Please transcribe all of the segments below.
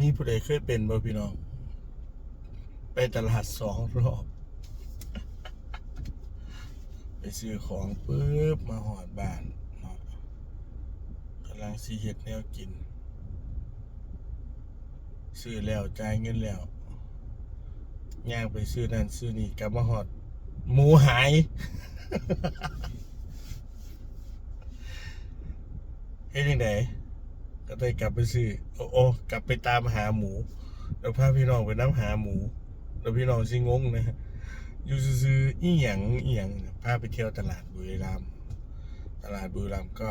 มีผู้ใดเคยเป็นบ่พี่น้อง ไปตลาดสองรอบ ไปซื้อของปุ๊บมาหอดบ้านเนาะกำลังสีเฮ็ดแนวกิน ซื้อแล้วจ่ายเงินแล้วย่างไปซื้อนั่นซื้อนี่กลับมาหอด หมูหาย เฮ็ดยังไง ก็ได้กลับไปซื้อโอ้โอ้กลับไปตามหาหมู แล้วพาพี่น้องไปน้ำหาหมู แล้วพี่น้องสิงงนะอยู่ซื้ออีหยังอีหยังพาไปเที่ยวตลาดบุรีรัมย์ตลาดบุรีรัมย์ก็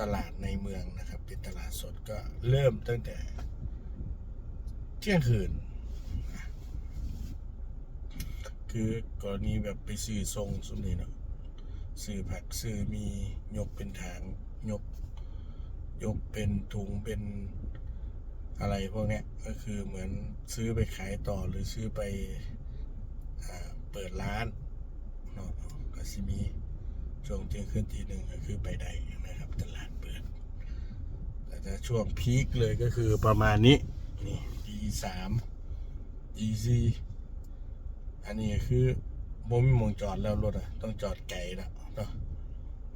ตลาดในเมืองนะครับ เป็นตลาดสดก็เริ่มตั้งแต่ เที่ยงคืน คือกรณีแบบไปซื้อทรงสมนี้เนาะซื้อผักซื้อมียกเป็นถางยก ยกเป็นถุงเป็นอะไรพวกนี้ก็คือเหมือนซื้อไปขายต่อหรือซื้อไปอเปิดร้านเนาะก็สิมีช่วงเที่ยงคืนทีหนึ่งก็คือไปได้นะครับตลาดเปิดแต่ถ้าช่วงพีคเลยก็คือประมาณนี้นี่ D สาม D สี่อันนี้คือบ่มีมองจอดแล้วรถอะต้องจอดไกลแล้วเนาะ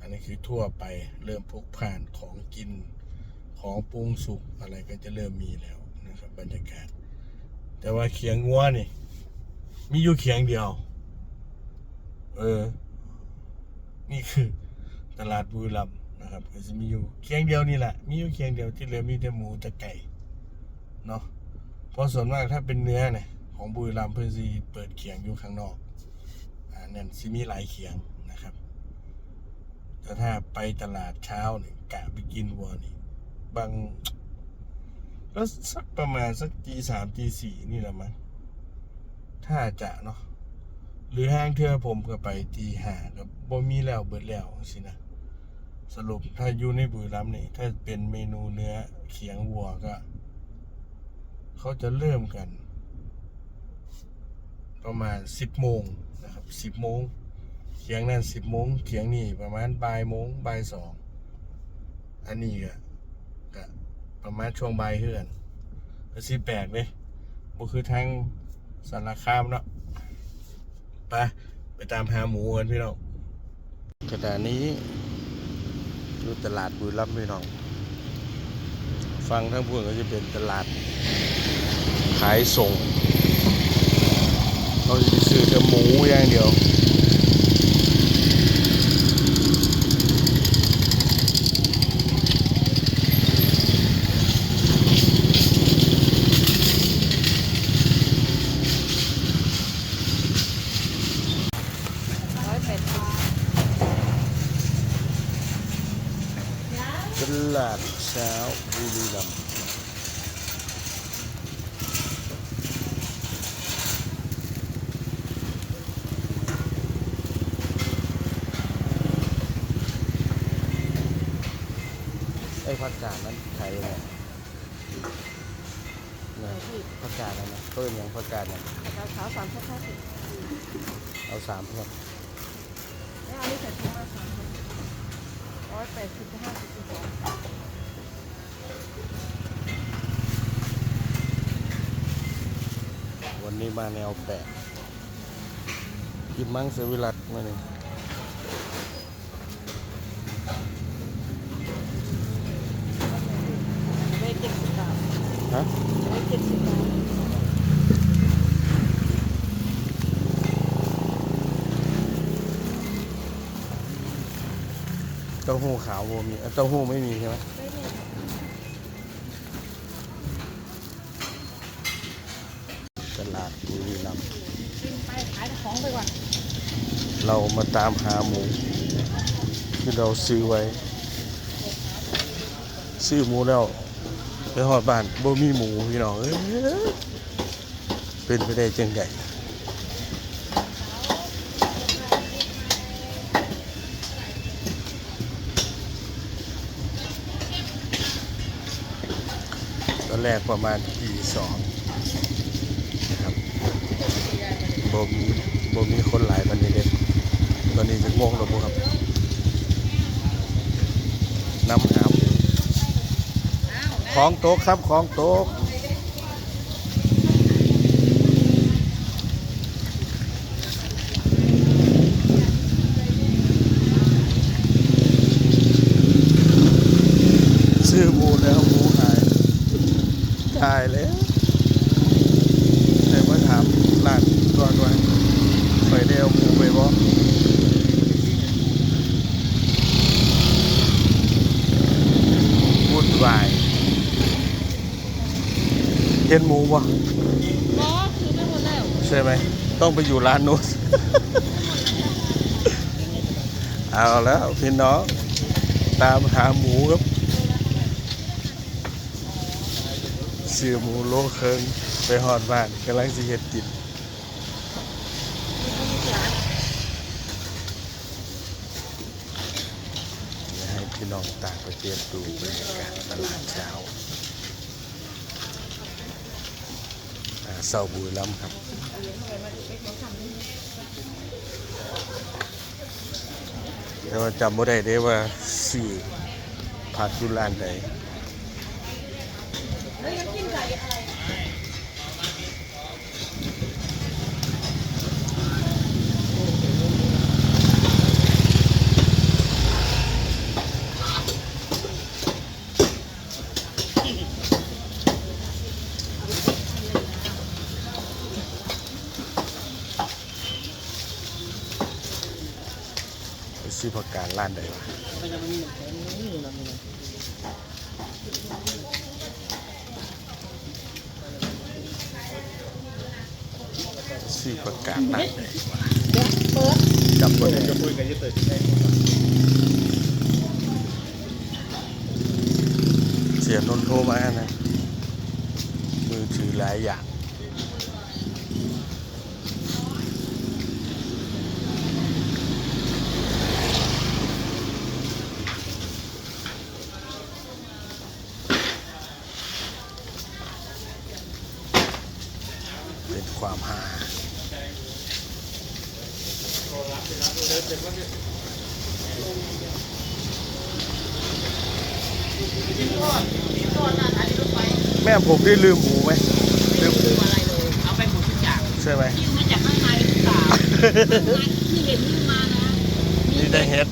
อันนี้คือทั่วไปเริ่มพกผ่านของกิน ของปรุงสุกอะไรก็จะเริ่มมีแล้วนะครับ บรรยากาศ แต่ว่าเขียงงัวนี่ มีอยู่เขียงเดียว เออ นี่คือตลาดบุรีรัมย์นะครับก็จะมีอยู่เขียงเดียวนี่แหละ มีอยู่เขียงเดียวที่เหลือมีแต่หมูแต่ไก่เนาะเพราะส่วนมากถ้าเป็นเนื้อเนี่ยของบุรีรัมย์เพื่อนซีเปิดเขียงอยู่ข้างนอกอ่านั่นซิมีหลายเขียงนะครับแต่ถ้าไปตลาดเช้าเนี่ยกะไปกินวัวนี่ บางก็สักประมาณสักตีสามตีสี่นี่แหละมั้งถ้าจะเนาะหรือห้างเทือผมก็ไปตีห้ากับบ่มีแล้วเบิดแล้วสินะสรุปถ้าอยู่ในบุรีรัมย์นี่ ถ้าเป็นเมนูเนื้อเขียงวัวก็เขาจะเริ่มกัน ประมาณสิบโมงนะครับสิบโมงเขียงนั่นสิบโมงเขียงนี่ประมาณบ่ายโมงบ่ายสองอันนี้ก็ก็ ประมาณช่วงบ่ายเฮือนก็สิแปลกเลยบ่คือทางสารคามเนาะไปไปตามหาหมูกันพี่น้องขณะนี้อยู่ตลาดบุรีรัมย์พี่น้อง ฟังทั้งพวกก็จะเป็นตลาด ขายส่ง เราจะซื้อแต่หมูอย่างเดียว ร้อยแปดสิบ ตลาดเช้าบุรีรัมย์ไอ้ผักกาดนั้นขายยังไงเนี่ยผักกาดอะไรนะเพิ่มยังผักกาดเนี่ยกระเช้าสามสิบห้าสิบเอาสามครับไม่เอาไม่ใส่ถุงละสามสิบ ร้อยแปดสิบห้าสิบสองวันนี้มาแนวแปลกกินมังสวิรัตมาหนึ่งไม่เจ็ดสิบบาทฮะไม่เจ็ดสิบบาท เต้าหู้ขาวโมมีเอ้าเต้าหู้ไม่มีใช่ไหมไม่มีตลาดบุรีรัมย์กินไปขายของไปก่อน เรามาตามหาหมู ที่เราซื้อไว้ ซื้อหมูแล้วไปหอดบ้านบ่มีหมูพี่น้องเอ้ยเป็นไปได้จังไง แรกประมาณตีสองนะครับบ่มีบ่มีคนหลายปันนี้เด็ดตอนนี้จะง่วงแล้วครับน้ำหามของโต๊ะครับของโต๊ะ ไตายแล้วแต่ว่าถามร้านก่อนว่าข่อยได้เอาหมูไปบ่วุ่นวาย เห็นหมูบ่บอคือไม่หมดแล้วใช่ไหม ต้องไปอยู่ร้านนู้นเอาแล้วพี่น้องตามหาหมูครับซื้อหมูโลเคิงไปหอดบ้านกำลังสิเฮ็ดกินอยากให้พี่น้องต่างประเทศดูบรรยากาศตลาดเช้า อ่าเสาบุรีรัมย์ครับแต่ว่าจำไม่ได้เด้ว่าสี่ผักยุลานใดไปซื้ บ้านใดวะซื้อผักาดร้านใดวะจำไม่ได้เสียนนโทรมานะ มือถือหลายอย่าง เป็นความหา แม่ผมได้ลืมหมูไหมลืมคืออะไรเลย เอาไปหมดทุกอย่างใช่ไหมที่มาจากข้างในหรือเปล่าที่เห็นนี่มานะนี่ได้เฮ็ด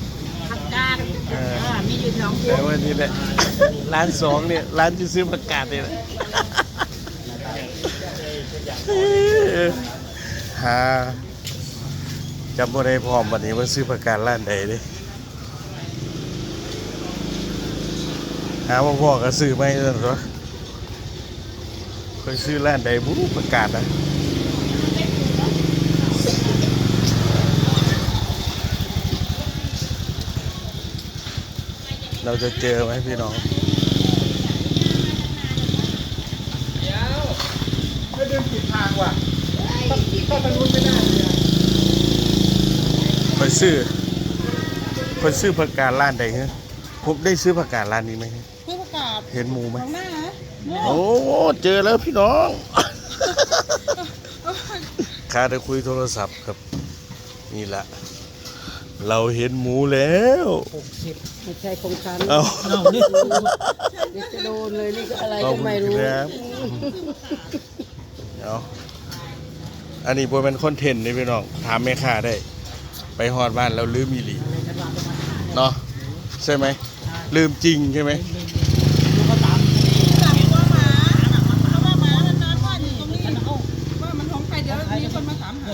ผักกาดเอออ่ามีอยู่สองพวแต่งว่านี่แหละร้านสองเนี่ยร้านที่ซื้อผักกาดเนี่ยแหละหา จำบ่ได้พร้อมวันนี้ว่าซื้อผักกาดร้านใดเด้หาว่าพ่อก็ซื้อไม่เอิ้นหรอเคยซื้อร้านใดบุผักกาดนะเราจะเจอไหมพี่น้อง ไม่เดินผิดทางว่ะเข้าทางนู้นไม่ได้เลยอะ ไปซื้อไปซื้อผักกาดร้านใดฮะผมได้ซื้อผักกาดร้านนี้ไหมฮะเพื่อประกาศเห็นหมูไหมของหน้านะโอ้เจอแล้วพี่น้อง ข้าจะคุยโทรศัพท์ครับ นี่ละเราเห็นหมูแล้วไม่ใช่โครงการเอาเดี๋ยวจะโดนเลยนี่ก็อะไรขอบก็คุณไม่รู้ครับเอาอันนี้บเป็นคอนเทนต์นี่พี่น้องถามแม่ค้าได้ ไปฮอดบ้านแล้วลืมมีหลีเนาะใช่ไหม ลืมจริงใช่ไหมจับว่าหมาเพราะว่าหมามันนอนว่าอยู่ตรงนี้นะโอ้ว่ามันของใครเดี๋ยวมีคนมาถามหา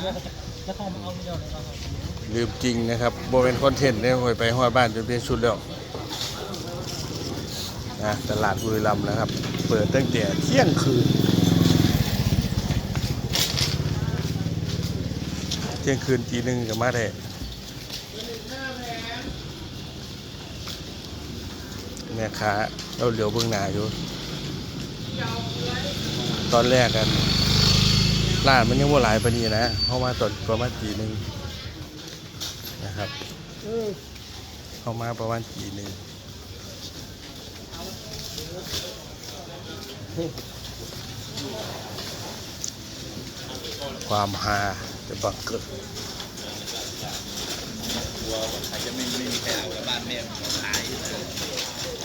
ลืมจริงนะครับโบเป็นคอนเทนต์เนี่ยคอยไปฮอดบ้านจนเป็นชุดแล้วนะตลาดบุรีรัมย์นะครับ เปิดตั้งแต่เที่ยงคืน เที่ยงคืนทีหนึ่งก็มาได้ แม่ค้าเราเหลียวเบื้องหน้าอยู่ ตอนแรกกันร้านมันยังว่าหลายปนีนะเพราะมาตอนประมาณทีหนึ่งนะครับเข้ามาประมาณทีหนึ่งความฮาจะบังเกิดกลัวใครจะไม่ไม่มีใครเอาบ้านแม่หาย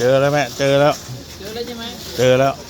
จอแล้วแม่ เจอแล้ว เจอแล้วใช่ไหมเจอแล้วเ